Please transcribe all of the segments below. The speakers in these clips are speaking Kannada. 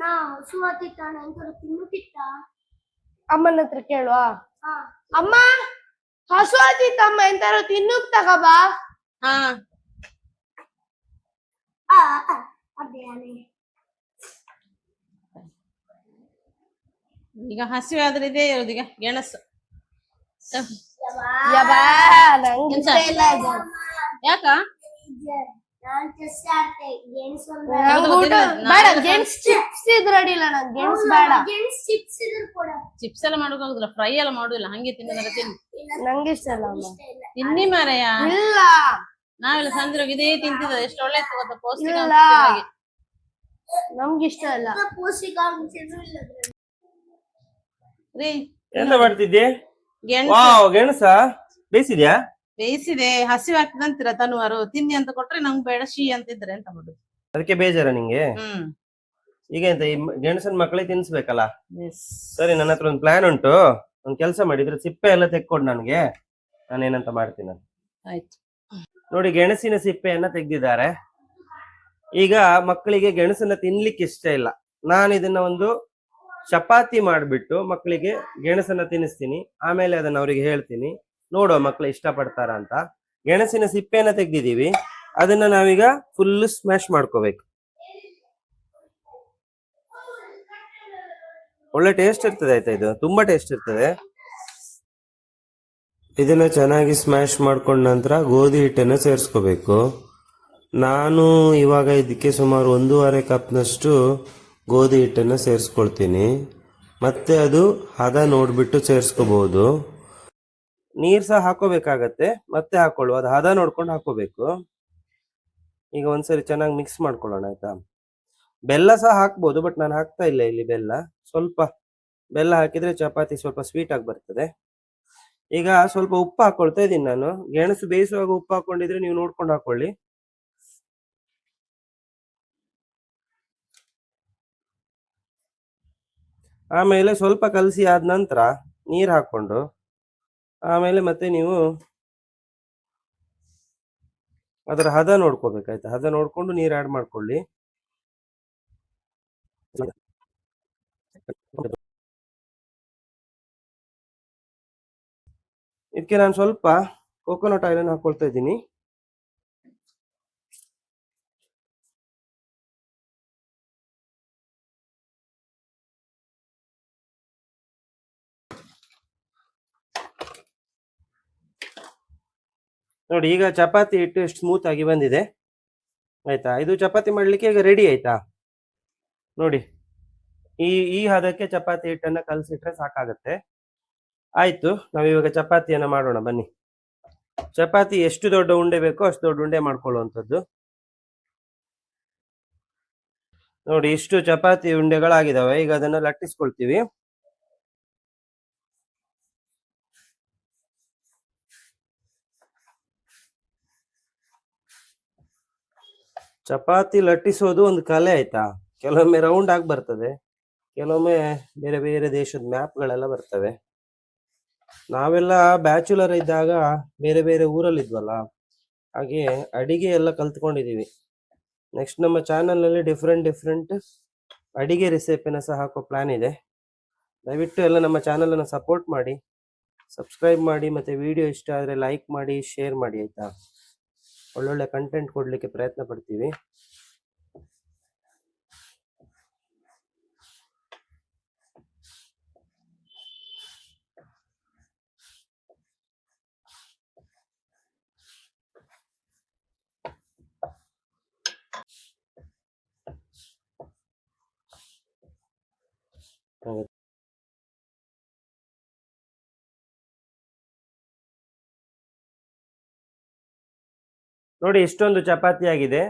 ಅಣ್ಣ ಹಸು ಅಣ್ಣ ಎಂತಾರು ತಿನ್ನುತ್ತಿತ್ತ? ಅಮ್ಮನ ಹತ್ರ ಕೇಳುವ. ಹಾ. ಅಮ್ಮ ಹಸು ಆತಿತ್ತು ಅಮ್ಮ ಎಂತಾರು ತಿನ್ನುಕ್ ತಗಬಾ? ಹಾ. ಈಗ ಹಸಿವೆ ಆದ್ರೆ ಇದೇ ಇರೋದು ಈಗ ಗೆಣಸು. ಯಾಕ? ಬೇಡ. ಗೆಣಸ್ ಚಿಪ್ಸ್ ಇದ್ರೆ ಅಡಿಲ್ಲ ನಂಗೆ. ಗೆಣಸ್ ಬೇಡ. ಗೆಣಸ್ ಚಿಪ್ಸ್ ಇದ್ರು ಕೂಡ. ಚಿಪ್ಸ್ ಎಲ್ಲ ಮಾಡೋಕಾಗುದಿಲ್ಲ ಫ್ರೈ ಎಲ್ಲ ಮಾಡುದಿಲ್ಲ. ಹಂಗೆ ತಿನ್ನೋದ್ರೆ ತಿನ್ ನಂಗೆ ಇಷ್ಟ ಇಲ್ಲ ಅಮ್ಮ. ತಿನ್ನಿ ಮಾರಯ್ಯ. ಇಲ್ಲ. ನಾವೆಲ್ಲ ಸಂಜೆ ಇದೇ ತಿಂತಿದ್ದ ಎಷ್ಟು ಒಳ್ಳೆ ಇತ್ತು ಗೊತ್ತಾ? ಪೌಷ್ಟಿಕ ಇಲ್ಲ. ನಮ್ಗೆ ಇಷ್ಟ ಇಲ್ಲ. ಪೌಷ್ಟಿಕಾಂಶ. ರೀ. ಎಂತ ಮಾಡ್ತಿದ್ದೆ? ಗೆಣಸ? ಬೇಯಿಸಿದ್ಯಾ? ಬೇಯಿಸಿದೆ ಹಸಿವೆ ಆಗ್ತದಂತೀರ ತನುವಾರು ತಿನ್ನಿ ಅಂತ ಕೊಟ್ರೆ ನಂಗೆ ಬೇಡ ಶೀ ಅಂತಿದ್ರೆ ಎಂತ ಮಾಡುದು. ಅದಕ್ಕೆ ಬೇಜಾರ ನಿಂಗೆ? ಹ್ಮ್. ಈಗ ಎಂತ ಈ ಗೆಣಸನ್ ಮಕ್ಕಳಿಗೆ ತಿನ್ಸ್ಬೇಕಲ್ಲ. ಸರಿ ನನ್ನ ಹತ್ರ ಒಂದು ಪ್ಲಾನ್ ಉಂಟು. ಒಂದು ಕೆಲಸ ಮಾಡಿದ್ರೆ ಸಿಪ್ಪೆ ಎಲ್ಲ ನನಗೆ ನನ್ಗೆ. ನಾನೇನಂತ ಮಾಡ್ತೀನಿ. ಆಯ್ತು. ನೋಡಿ ಗೆಣಸಿನ ಸಿಪ್ಪೆಯನ್ನ ತೆಗ್ದಿದ್ದಾರೆ. ಈಗ ಮಕ್ಕಳಿಗೆ ಗೆಣಸನ್ನ ತಿನ್ಲಿಕ್ಕೆ ಇಷ್ಟ ಇಲ್ಲ. ನಾನು ಇದನ್ನ ಒಂದು ಚಪಾತಿ ಮಾಡಿಬಿಟ್ಟು ಮಕ್ಕಳಿಗೆ ಗೆಣಸನ್ನ ತಿನ್ನಿಸ್ತೀನಿ. ಆಮೇಲೆ ಅದನ್ನ ಅವರಿಗೆ ಹೇಳ್ತೀನಿ. ನೋಡುವ ಮಕ್ಕಳು ಇಷ್ಟಪಡ್ತಾರ ಅಂತ. ಗೆಣಸಿನ ಸಿಪ್ಪೆಯನ್ನ ತೆಗ್ದಿದೀವಿ ಅದನ್ನ ನಾವೀಗ ಫುಲ್ ಸ್ಮ್ಯಾಶ್ ಮಾಡ್ಕೋಬೇಕು. ಒಳ್ಳೆ ಟೇಸ್ಟ್ ಇರ್ತದೆ ಆಯ್ತಾ ಇದು? ತುಂಬಾ ಟೇಸ್ಟ್ ಇರ್ತದೆ. ಇದನ್ನ ಚೆನ್ನಾಗಿ ಸ್ಮ್ಯಾಶ್ ಮಾಡ್ಕೊಂಡ ನಂತರ ಗೋಧಿ ಹಿಟ್ಟನ್ನು ಸೇರಿಸ್ಕೋಬೇಕು. ನಾನು ಇವಾಗ ಇದಕ್ಕೆ ಸುಮಾರು ಒಂದೂವರೆ ಕಪ್ನಷ್ಟು ಗೋಧಿ ಹಿಟ್ಟನ್ನು ಸೇರಿಸ್ಕೊಳ್ತೀನಿ. ಮತ್ತೆ ಅದು ಹದ ನೋಡ್ಬಿಟ್ಟು ಸೇರಿಸ್ಕೋಬಹುದು ನೀರ್ ಸಹ ಹಾಕೋಬೇಕಾಗತ್ತೆ, ಮತ್ತೆ ಹಾಕೊಳ್ಳುವ. ಅದು ಹದ ನೋಡ್ಕೊಂಡು ಹಾಕೋಬೇಕು. ಈಗ ಒಂದ್ಸರಿ ಚೆನ್ನಾಗಿ ಮಿಕ್ಸ್ ಮಾಡ್ಕೊಳ್ಳೋಣ ಆಯ್ತಾ? ಬೆಲ್ಲ ಸಹ ಹಾಕ್ಬೋದು ಬಟ್ ನಾನು ಹಾಕ್ತಾ ಇಲ್ಲ ಇಲ್ಲಿ ಬೆಲ್ಲ. ಸ್ವಲ್ಪ ಬೆಲ್ಲ ಹಾಕಿದ್ರೆ ಚಪಾತಿ ಸ್ವಲ್ಪ ಸ್ವೀಟ್ ಆಗಿ ಬರ್ತದೆ. ಈಗ ಸ್ವಲ್ಪ ಉಪ್ಪು ಹಾಕೊಳ್ತಾ ಇದ್ದೀನಿ ನಾನು. ಗೆಣಸು ಬೇಯಿಸುವಾಗ ಉಪ್ಪು ಹಾಕೊಂಡಿದ್ರೆ ನೀವು ನೋಡ್ಕೊಂಡು ಹಾಕೊಳ್ಳಿ. ಆಮೇಲೆ ಸ್ವಲ್ಪ ಕಲಸಿ ಆದ ನಂತರ ನೀರು ಹಾಕೊಂಡು ಆಮೇಲೆ ಮತ್ತೆ ನೀವು ಅದರ ಹದ ನೋಡ್ಕೋಬೇಕಾಯ್ತು? ಹದ ನೋಡ್ಕೊಂಡು ನೀರು ಆಡ್ ಮಾಡ್ಕೊಳ್ಳಿ. ಇದಕ್ಕೆ ನಾನು ಸ್ವಲ್ಪ ಕೋಕೋನಟ್ ಆಯಿಲನ್ನು ಹಾಕ್ಕೊಳ್ತಾ ಇದ್ದೀನಿ. ನೋಡಿ, ಈಗ ಚಪಾತಿ ಹಿಟ್ಟು ಎಷ್ಟು ಸ್ಮೂತ್ ಆಗಿ ಬಂದಿದೆ. ಆಯ್ತಾ? ಇದು ಚಪಾತಿ ಮಾಡ್ಲಿಕ್ಕೆ ಈಗ ರೆಡಿ ಆಯ್ತಾ? ನೋಡಿ, ಈ ಈ ಹದಕ್ಕೆ ಚಪಾತಿ ಹಿಟ್ಟನ್ನ ಕಲಸಿಟ್ರೆ ಸಾಕಾಗತ್ತೆ. ಆಯ್ತು ನಾವಿವಾಗ ಚಪಾತಿಯನ್ನ ಮಾಡೋಣ, ಬನ್ನಿ. ಚಪಾತಿ ಎಷ್ಟು ದೊಡ್ಡ ಉಂಡೆ ಬೇಕೋ ಅಷ್ಟು ದೊಡ್ಡ ಉಂಡೆ ಮಾಡ್ಕೊಳ್ಳುವಂಥದ್ದು. ನೋಡಿ, ಇಷ್ಟು ಚಪಾತಿ ಉಂಡೆಗಳಾಗಿದಾವೆ. ಈಗ ಅದನ್ನ ಲಟ್ಟಿಸ್ಕೊಳ್ತೀವಿ. ಚಪಾತಿ ಲಟ್ಟಿಸೋದು ಒಂದು ಕಲೆ ಆಯ್ತಾ? ಕೆಲವೊಮ್ಮೆ ರೌಂಡ್ ಆಗಿ ಬರ್ತದೆ. ಕೆಲವೊಮ್ಮೆ ಬೇರೆ ಬೇರೆ ದೇಶದ ಮ್ಯಾಪ್ಗಳೆಲ್ಲ ಬರ್ತವೆ. ನಾವೆಲ್ಲ ಬ್ಯಾಚುಲರ್ ಇದ್ದಾಗ ಬೇರೆ ಬೇರೆ ಊರಲ್ಲಿ ಇದ್ವಲ್ಲ? ಹಾಗೆ ಅಡಿಗೆ ಎಲ್ಲ ಕಲ್ತ್ಕೊಂಡಿದೀವಿ. ನೆಕ್ಸ್ಟ್ ನಮ್ಮ ಚಾನಲಲ್ಲಿ ಡಿಫ್ರೆಂಟ್ ಡಿಫ್ರೆಂಟ್ ಅಡಿಗೆ ರೆಸಿಪಿನ ಸಹ ಹಾಕೋ ಪ್ಲಾನ್ ಇದೆ. ದಯವಿಟ್ಟು ಎಲ್ಲ ನಮ್ಮ ಚಾನಲನ್ನು ಸಪೋರ್ಟ್ ಮಾಡಿ. ಸಬ್ಸ್ಕ್ರೈಬ್ ಮಾಡಿ ಮತ್ತೆ ವಿಡಿಯೋ ಇಷ್ಟ ಆದ್ರೆ ಲೈಕ್ ಮಾಡಿ ಶೇರ್ ಮಾಡಿ ಆಯ್ತಾ? ಒಳ್ಳೊಳ್ಳೆ ಕಂಟೆಂಟ್ ಕೊಡಲಿಕ್ಕೆ ಪ್ರಯತ್ನ ಪಡ್ತೀವಿ ಹಾಗೆ ನೋಡಿ, ಇಷ್ಟೊಂದು ಚಪಾತಿ ಆಗಿದೆ.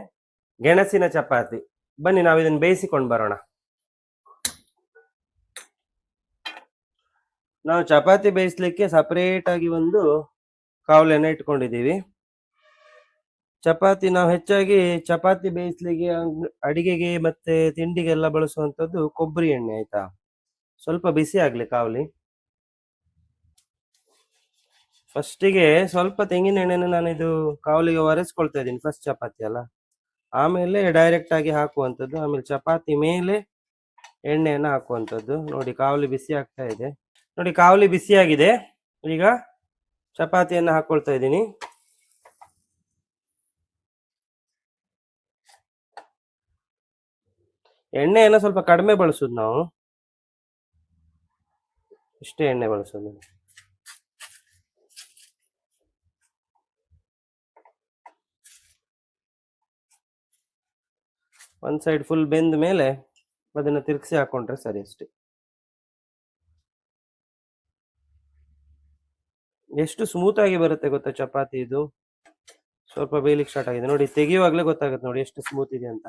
ಗೆಣಸಿನ ಚಪಾತಿ. ಬನ್ನಿ, ನಾವು ಇದನ್ನು ಬೇಯಿಸಿಕೊಂಡು ಬರೋಣ. ನಾವು ಚಪಾತಿ ಬೇಯಿಸ್ಲಿಕ್ಕೆ ಸಪರೇಟ್ ಆಗಿ ಒಂದು ಕಾವಲೆನ ಇಟ್ಕೊಂಡಿದ್ದೀವಿ. ಚಪಾತಿ ನಾವು ಹೆಚ್ಚಾಗಿ ಚಪಾತಿ ಬೇಯಿಸ್ಲಿಕ್ಕೆ ಅಡಿಗೆಗೆ ಮತ್ತೆ ತಿಂಡಿಗೆಲ್ಲ ಬಳಸುವಂಥದ್ದು ಕೊಬ್ಬರಿ ಎಣ್ಣೆ, ಆಯ್ತಾ? ಸ್ವಲ್ಪ ಬಿಸಿ ಆಗ್ಲಿ ಕಾವಲಿ. ಫಸ್ಟಿಗೆ ಸ್ವಲ್ಪ ತೆಂಗಿನ ಎಣ್ಣೆನ ನಾನು ಇದು ಕಾವಲಿಗೆ ಒರೆಸ್ಕೊಳ್ತಾ ಇದ್ದೀನಿ ಫಸ್ಟ್ ಚಪಾತಿ ಅಲ್ಲ. ಆಮೇಲೆ ಡೈರೆಕ್ಟ್ ಆಗಿ ಹಾಕುವಂಥದ್ದು, ಆಮೇಲೆ ಚಪಾತಿ ಮೇಲೆ ಎಣ್ಣೆಯನ್ನು ಹಾಕುವಂಥದ್ದು. ನೋಡಿ ಕಾವಲಿ ಬಿಸಿ ಆಗ್ತಾ ಇದೆ. ನೋಡಿ ಕಾವಲಿ ಬಿಸಿಯಾಗಿದೆ ಈಗ ಚಪಾತಿಯನ್ನು ಹಾಕೊಳ್ತಾ ಇದ್ದೀನಿ. ಎಣ್ಣೆಯನ್ನು ಸ್ವಲ್ಪ ಕಡಿಮೆ ಬಳಸೋದು ನಾವು. ಇಷ್ಟೇ ಎಣ್ಣೆ ಬಳಸೋದು. ಒಂದ್ ಸೈಡ್ ಫುಲ್ ಬೆಂದ ಮೇಲೆ ಅದನ್ನ ತಿರುಗಿಸಿ ಹಾಕೊಂಡ್ರೆ ಸರಿ ಅಷ್ಟೆ. ಎಷ್ಟು ಸ್ಮೂತ್ ಆಗಿ ಬರುತ್ತೆ ಗೊತ್ತಾ ಚಪಾತಿ ಇದು? ಸ್ವಲ್ಪ ಬೇಯಲಿಕ್ಕೆ ಸ್ಟಾರ್ಟ್ ಆಗಿದೆ. ನೋಡಿ, ತೆಗೆಯುವಾಗಲೇ ಗೊತ್ತಾಗುತ್ತೆ ನೋಡಿ ಎಷ್ಟು ಸ್ಮೂತ್ ಇದೆ ಅಂತ.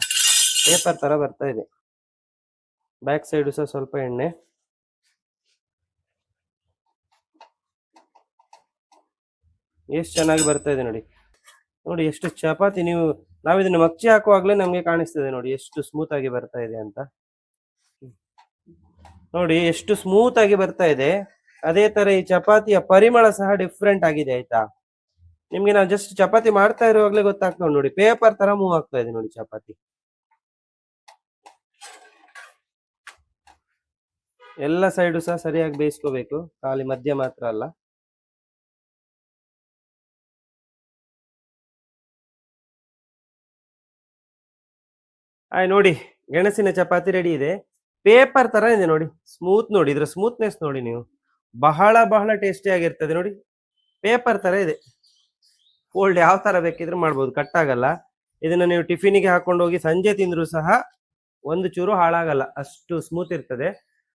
ಪೇಪರ್ ತರ ಬರ್ತಾ ಇದೆ. ಬ್ಯಾಕ್ ಸೈಡ್ ಸಹ ಸ್ವಲ್ಪ ಎಣ್ಣೆ. ಎಷ್ಟು ಚೆನ್ನಾಗಿ ಬರ್ತಾ ಇದೆ ನೋಡಿ. ನೋಡಿ, ಎಷ್ಟು ಚಪಾತಿ ನೀವು ನಾವು ಇದನ್ನ ಮಚ್ಚಿ ಹಾಕುವಾಗ್ಲೇ ನಮ್ಗೆ ಕಾಣಿಸ್ತದೆ ನೋಡಿ ಎಷ್ಟು ಸ್ಮೂತ್ ಆಗಿ ಬರ್ತಾ ಇದೆ ಅಂತ. ನೋಡಿ ಎಷ್ಟು ಸ್ಮೂತ್ ಆಗಿ ಬರ್ತಾ ಇದೆ. ಅದೇ ತರ ಈ ಚಪಾತಿಯ ಪರಿಮಳ ಸಹ ಡಿಫ್ರೆಂಟ್ ಆಗಿದೆ ಆಯ್ತಾ? ನಿಮ್ಗೆ ನಾವು ಜಸ್ಟ್ ಚಪಾತಿ ಮಾಡ್ತಾ ಇರುವಾಗ್ಲೇ ಗೊತ್ತಾಗ್ತಾ ನೋಡಿ ಪೇಪರ್ ತರ ಮೂವ್ ಆಗ್ತಾ ಇದೆ ನೋಡಿ ಚಪಾತಿ. ಎಲ್ಲ ಸೈಡು ಸಹ ಸರಿಯಾಗಿ ಬೇಯಿಸ್ಕೋಬೇಕು, ಖಾಲಿ ಮಧ್ಯ ಮಾತ್ರ ಅಲ್ಲ. ಆಯ್ ನೋಡಿ, ಗೆಣಸಿನ ಚಪಾತಿ ರೆಡಿ ಇದೆ. ಪೇಪರ್ ತರ ಇದೆ ನೋಡಿ ಸ್ಮೂತ್ ನೋಡಿ, ಇದ್ರ ಸ್ಮೂತ್ನೆಸ್ ನೋಡಿ ನೀವು. ಬಹಳ ಬಹಳ ಟೇಸ್ಟಿ ಆಗಿರ್ತದೆ ನೋಡಿ. ಪೇಪರ್ ತರ ಇದೆ. ಫೋಲ್ಡ್ ಯಾವ ತರ ಬೇಕಿದ್ರೆ ಮಾಡ್ಬೋದು ಕಟ್ ಆಗಲ್ಲ. ಇದನ್ನ ನೀವು ಟಿಫಿನಿಗೆ ಹಾಕೊಂಡು ಹೋಗಿ ಸಂಜೆ ತಿಂದ್ರು ಸಹ ಒಂದು ಚೂರು ಹಾಳಾಗಲ್ಲ, ಅಷ್ಟು ಸ್ಮೂತ್ ಇರ್ತದೆ.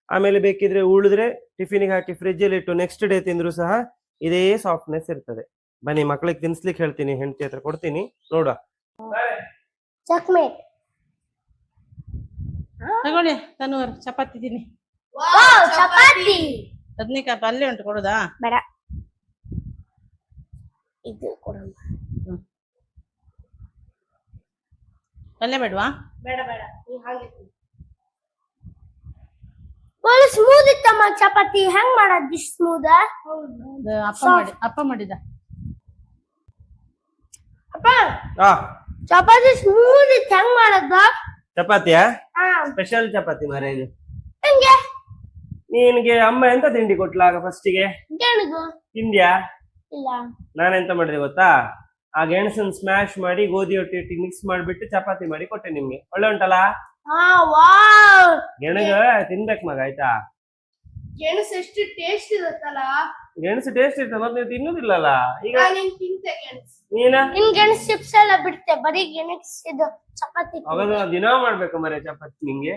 ಆಮೇಲೆ ಬೇಕಿದ್ರೆ ಉಳಿದ್ರೆ ಟಿಫಿನಿಗೆ ಹಾಕಿ ಫ್ರಿಜ್ ಅಲ್ಲಿ ಇಟ್ಟು ನೆಕ್ಸ್ಟ್ ಡೇ ತಿಂದ್ರು ಸಹ ಇದೇ ಸಾಫ್ಟ್ನೆಸ್ ಇರ್ತದೆ. ಬನ್ನಿ, ಮಕ್ಳಿಗೆ ತಿನ್ಸ್ಲಿಕ್ಕೆ ಹೇಳ್ತೀನಿ, ಹೆಂಡತಿ ಹತ್ರ ಕೊಡ್ತೀನಿ, ನೋಡುವ. ಚಕ್ಮೇಟ್ ತಗೊಳ್ಳಿ ತನುವರ್ ಚಪಾತಿ ತಿನ್ನಿ. ಚಪಾತಿ. ಬದ್ನಿಕಾಯಿ ಪಲ್ಯ ಉಂಟು ಕೊಡುದಾ? ಬೇಡ. ಇದು ಕೊಡಮ್ಮ. ಪಲ್ಯ ಬೇಡವಾ? ಬೇಡ ಬೇಡ. ನೀ ಹಾಗೆ ಒಳ್ಳೆ ಸ್ಮೂತ್ ಇತ್ತಮ್ಮ ಚಪಾತಿ. ಹೆಂಗ್ ಮಾಡೋದು ಸ್ಮೂದ ಅಪ್ಪ ಮಾಡಿ ಅಪ್ಪ ಮಾಡಿದ. ಅಪ್ಪ ಆ. ಚಪಾತಿ ಸ್ಮೂತ್ ಇತ್ತು. ಹೆಂಗ್ ಮಾಡದ್ ಚಪಾತಿಯಾ? ಹಾ ಸ್ಪೆಷಲ್ ಚಪಾತಿ ಮಾರೇ ಇದು. ನಿನ್ಗೆ ಅಮ್ಮ ಎಂತ ತಿಂಡಿ ಕೊಟ್ಲಾಗ ಫಸ್ಟಿಗೆ ತಿಂದ್ಯಾ ಇಲ್ಲ. ನಾನೆಂತ ಮಾಡಿದೆ ಗೊತ್ತಾ? ಆ ಗೆಣಸನ್ ಸ್ಮ್ಯಾಶ್ ಮಾಡಿ ಗೋಧಿ ಹೊಟ್ಟೆ ಹೊಟ್ಟಿ ಮಿಕ್ಸ್ ಮಾಡಿಬಿಟ್ಟು ಚಪಾತಿ ಮಾಡಿ ಕೊಟ್ಟೆ ನಿಮ್ಗೆ. ಒಳ್ಳೆ ಉಂಟಲ್ಲ? ಗೆಣಗ ತಿನ್ಬೇಕು ಮಗ ಆಯ್ತಾ? ಗೆಣಸು ಎಷ್ಟು ಟೇಸ್ಟ್ ಇರುತ್ತಲ್ಲ? ಗೆಣಸು ಟೇಸ್ಟ್ ಇರ್ತದೆ ಮತ್ತೆ ನೀವು ತಿನ್ನುದಿಲ್ಲಲ್ಲ? ಈಗ ನಾನು ಹಿಂಗ್ ತಿಂತೆ ಗೆಣಸು. ನೀನ? ನಿನ್ ಗೆಣಸು ಚಿಪ್ಸ್ ಎಲ್ಲ ಬಿಡ್ತೆ ಬರೀ ಗೆಣಸ್ ಇದು ಚಪಾತಿ. ಅವಾಗ ದಿನ ಮಾಡ್ಬೇಕು ಮರೆ ಚಪಾತಿ ನಿಂಗೆ.